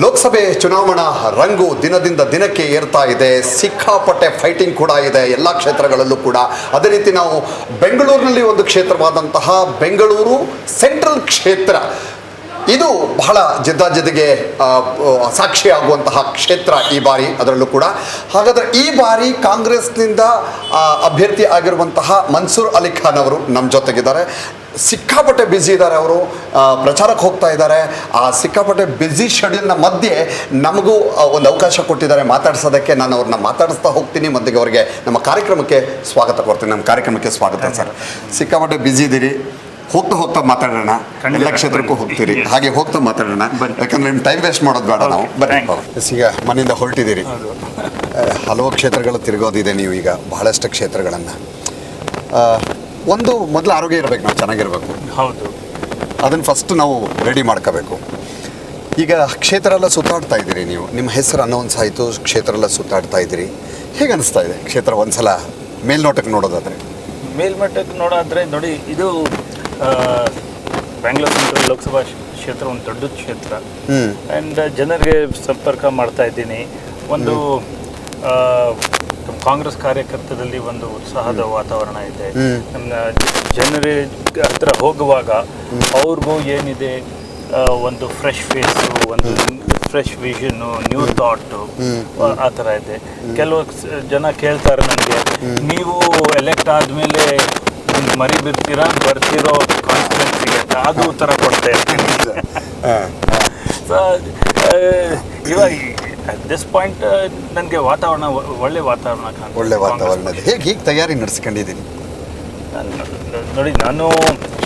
ಲೋಕಸಭೆ ಚುನಾವಣಾ ರಂಗು ದಿನದಿಂದ ದಿನಕ್ಕೆ ಏರ್ತಾ ಇದೆ. ಸಿಕ್ಕಾಪಟ್ಟೆ ಫೈಟಿಂಗ್ ಕೂಡ ಇದೆ. ಎಲ್ಲ ಕ್ಷೇತ್ರಗಳಲ್ಲೂ ಕೂಡ. ಅದೇ ರೀತಿ ನಾವು ಬೆಂಗಳೂರಿನಲ್ಲಿ ಒಂದು ಕ್ಷೇತ್ರವಾದಂತಹ ಬೆಂಗಳೂರು ಸೆಂಟ್ರಲ್ ಕ್ಷೇತ್ರ. ಇದು ಬಹಳ ಜಿದ್ದಾಜಿದ್ದಿಗೆ ಸಾಕ್ಷಿಯಾಗುವಂತಹ ಕ್ಷೇತ್ರ ಈ ಬಾರಿ ಅದರಲ್ಲೂ ಕೂಡ. ಹಾಗಾದರೆ ಈ ಬಾರಿ ಕಾಂಗ್ರೆಸ್ನಿಂದ ಅಭ್ಯರ್ಥಿ ಆಗಿರುವಂತಹ ಮನ್ಸೂರ್ ಅಲಿ ಖಾನ್ ಅವರು ನಮ್ಮ ಜೊತೆಗಿದ್ದಾರೆ. ಸಿಕ್ಕಾಪಟ್ಟೆ ಬ್ಯುಸಿ ಇದ್ದಾರೆ ಅವರು. ಪ್ರಚಾರಕ್ಕೆ ಹೋಗ್ತಾ ಇದ್ದಾರೆ. ಆ ಸಿಕ್ಕಾಪಟ್ಟೆ ಬ್ಯುಸಿ ಶೆಡ್ಯೂಲ್ನ ಮಧ್ಯೆ ನಮಗೂ ಒಂದು ಅವಕಾಶ ಕೊಟ್ಟಿದ್ದಾರೆ ಮಾತಾಡ್ಸೋದಕ್ಕೆ. ನಾನು ಅವ್ರನ್ನ ಮಾತಾಡಿಸ್ತಾ ಹೋಗ್ತೀನಿ. ಮಧ್ಯೆ ಅವರಿಗೆ ನಮ್ಮ ಕಾರ್ಯಕ್ರಮಕ್ಕೆ ಸ್ವಾಗತ ಕೊಡ್ತೀನಿ. ನಮ್ಮ ಕಾರ್ಯಕ್ರಮಕ್ಕೆ ಸ್ವಾಗತ ಸರ್. ಸಿಕ್ಕಾಪಟ್ಟೆ ಬ್ಯುಸಿ ಇದ್ದೀರಿ. ಹೋಗ್ತಾ ಹೋಗ್ತಾ ಮಾತಾಡೋಣ. ಖಂಡಿತ. ಎಲ್ಲ ಕ್ಷೇತ್ರಕ್ಕೂ ಹೋಗ್ತೀರಿ. ಹಾಗೆ ಹೋಗ್ತಾ ಮಾತಾಡೋಣ. ಯಾಕಂದ್ರೆ ನಿಮ್ಮ ಟೈಮ್ ವೇಸ್ಟ್ ಮಾಡೋದು ಬೇಡ ನಾವು. ಬನ್ನಿ. ಈಗ ಮನೆಯಿಂದ ಹೊರಟಿದ್ದೀರಿ. ಹಲವು ಕ್ಷೇತ್ರಗಳು ತಿರುಗೋದಿದೆ ನೀವು ಈಗ. ಬಹಳಷ್ಟು ಕ್ಷೇತ್ರಗಳನ್ನು. ಒಂದು ಮೊದಲು ಆರೋಗ್ಯ ಇರಬೇಕು ನಾವು ಚೆನ್ನಾಗಿರಬೇಕು. ಹೌದು. ಅದನ್ನು ಫಸ್ಟ್ ನಾವು ರೆಡಿ ಮಾಡ್ಕೋಬೇಕು. ಈಗ ಕ್ಷೇತ್ರ ಎಲ್ಲ ಸುತ್ತಾಡ್ತಾ ಇದ್ದೀರಿ ನೀವು. ನಿಮ್ಮ ಹೆಸರು ಅನೌನ್ಸ್ ಆಯಿತು ಕ್ಷೇತ್ರ ಎಲ್ಲ ಸುತ್ತಾಡ್ತಾ ಇದ್ದೀರಿ. ಹೇಗೆ ಅನಿಸ್ತಾ ಇದೆ? ಕ್ಷೇತ್ರ ಒಂದ್ಸಲ ಮೇಲ್ನೋಟಕ್ಕೆ ನೋಡೋದಾದರೆ. ಮೇಲ್ಮಟ್ಟಕ್ಕೆ ನೋಡೋದ್ರೆ ನೋಡಿ ಇದು ಬ್ಯಾಂಗ್ಳೂರ್ ಸೆಂಟ್ರಲ್ ಲೋಕಸಭಾ ಕ್ಷ- ಕ್ಷೇತ್ರ ಒಂದು ದೊಡ್ಡ ಕ್ಷೇತ್ರ. ಆ್ಯಂಡ್ ಜನರಿಗೆ ಸಂಪರ್ಕ ಮಾಡ್ತಾ ಇದ್ದೀನಿ. ಒಂದು ಆ, ಕಾಂಗ್ರೆಸ್ ಕಾರ್ಯಕರ್ತರಲ್ಲಿ ಒಂದು ಉತ್ಸಾಹದ ವಾತಾವರಣ ಇದೆ. ನಮ್ಮ ಜನರೇ ಹತ್ರ ಹೋಗುವಾಗ ಅವ್ರಿಗೂ ಏನಿದೆ ಒಂದು ಫ್ರೆಶ್ ಫೇಸು ಒಂದು ಫ್ರೆಶ್ ವಿಷನ್ನು ನ್ಯೂ ಥಾಟು ಆ ಥರ ಇದೆ. ಕೆಲವು ಜನ ಕೇಳ್ತಾರೆ ನನಗೆ ನೀವು ಎಲೆಕ್ಟ್ ಆದಮೇಲೆ ಮರಿ ಬಿರ್ತೀರಾ ಬರ್ತಿರೋ ಕಾನ್ಫಿಡೆನ್ಸ್ ಸಿಗುತ್ತೆ ಅದು ಉತ್ತರ ಕೊಡ್ತಾ ಇರ್ತೀನಿ. ಸೊ ಇವಾಗ ಅಟ್ ದಿಸ್ ಪಾಯಿಂಟ್ ನನಗೆ ವಾತಾವರಣ ಒಳ್ಳೆ ವಾತಾವರಣ ಒಳ್ಳೆ ವಾತಾವರಣ ಹೇಗೆ ಹೀಗೆ ತಯಾರಿ ನಡೆಸ್ಕೊಂಡಿದ್ದೀನಿ? ನಾನು- ನೋಡಿ ನಾನು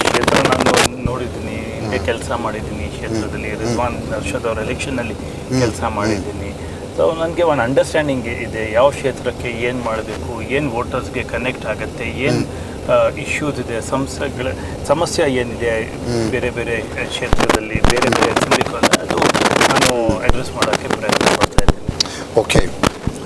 ಕ್ಷೇತ್ರ ನಾನು ನೋಡಿದ್ದೀನಿ. ಹಿಂದೆ ಕೆಲಸ ಮಾಡಿದ್ದೀನಿ. ಕ್ಷೇತ್ರದಲ್ಲಿ ರಿಜ್ವಾನ್ ಅರ್ಷದ್ ಅವರ ಎಲೆಕ್ಷನ್ನಲ್ಲಿ ಕೆಲಸ ಮಾಡಿದ್ದೀನಿ. ಸೊ ನನಗೆ ಒಂದು ಅಂಡರ್ಸ್ಟ್ಯಾಂಡಿಂಗ್ ಇದೆ. ಯಾವ ಕ್ಷೇತ್ರಕ್ಕೆ ಏನು ಮಾಡಬೇಕು? ಏನು ವೋಟರ್ಸ್ಗೆ ಕನೆಕ್ಟ್ ಆಗುತ್ತೆ? ಏನು ಇಶ್ಯೂಸ್ ಇದೆ, ಸಮಸ್ಯೆಗಳ, ಸಮಸ್ಯೆ ಏನಿದೆ, ಬೇರೆ ಬೇರೆ ಕ್ಷೇತ್ರದಲ್ಲಿ, ಬೇರೆ ಬೇರೆ ಅದು ನಾನು ಅಡ್ರೆಸ್ ಮಾಡೋಕ್ಕೆ ಪ್ರಯತ್ನ ಮಾಡ್ತಾ ಇದ್ದೀನಿ. ಓಕೆ